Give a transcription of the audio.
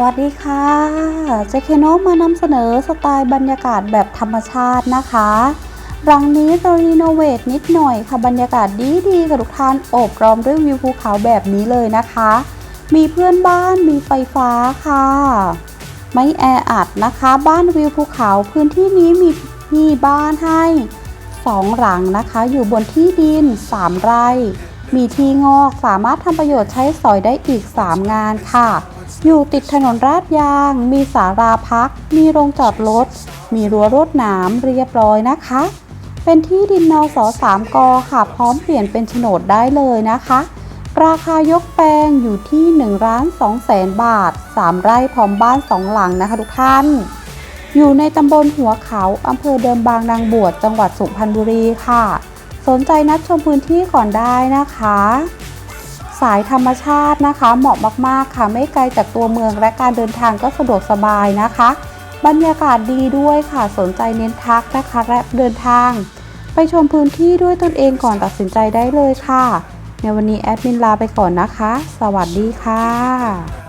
สวัสดีค่ะเจเคโนมานำเสนอสไตล์บรรยากาศแบบธรรมชาตินะคะรังนี้เรารีโนเวทนิดหน่อยค่ะบรรยากาศดีดีๆค่ะทุกท่านโอบล้อมด้วยวิวภูเขาแบบนี้เลยนะคะ มีเพื่อนบ้านมีไฟฟ้าค่ะ ไม่แออัดนะคะ บ้านวิวภูเขาพื้นที่นี้มีมีบ้านให้สองหลังนะคะ อยู่บนที่ดิน 3 ไร่ มีที่งอกสามารถทำประโยชน์ใช้สอยได้อีก 3 งานค่ะ อยู่ติดถนนราดยาง มีศาลาพัก มีโรงจอดรถ มีรั้วรวดหนามเรียบร้อยนะคะ เป็นที่ดินนสสามกค่ะ พร้อมเปลี่ยนเป็นโฉนดได้เลยนะคะ ราคายกแปลงอยู่ที่1ล้าน2แสนบาท 3 ไร่พร้อมบ้าน 2 หลังนะคะทุกท่าน อยู่ในตำบลหัวเขาอำเภอเดิมบางนางบวชจังหวัดสุพรรณบุรีค่ะ สนใจนัดชมพื้นที่ก่อนได้นะคะ สายธรรมชาตินะคะ เหมาะมากๆค่ะ ไม่ไกลจากตัวเมืองและการเดินทางก็สะดวกสบายนะคะ บรรยากาศดีด้วยค่ะสนใจเน้นทักนะคะและเดินทาง ไปชมพื้นที่ด้วยตนเองก่อนตัดสินใจได้เลยค่ะ ในวันนี้แอดมินลาไปก่อนนะคะ สวัสดีค่ะ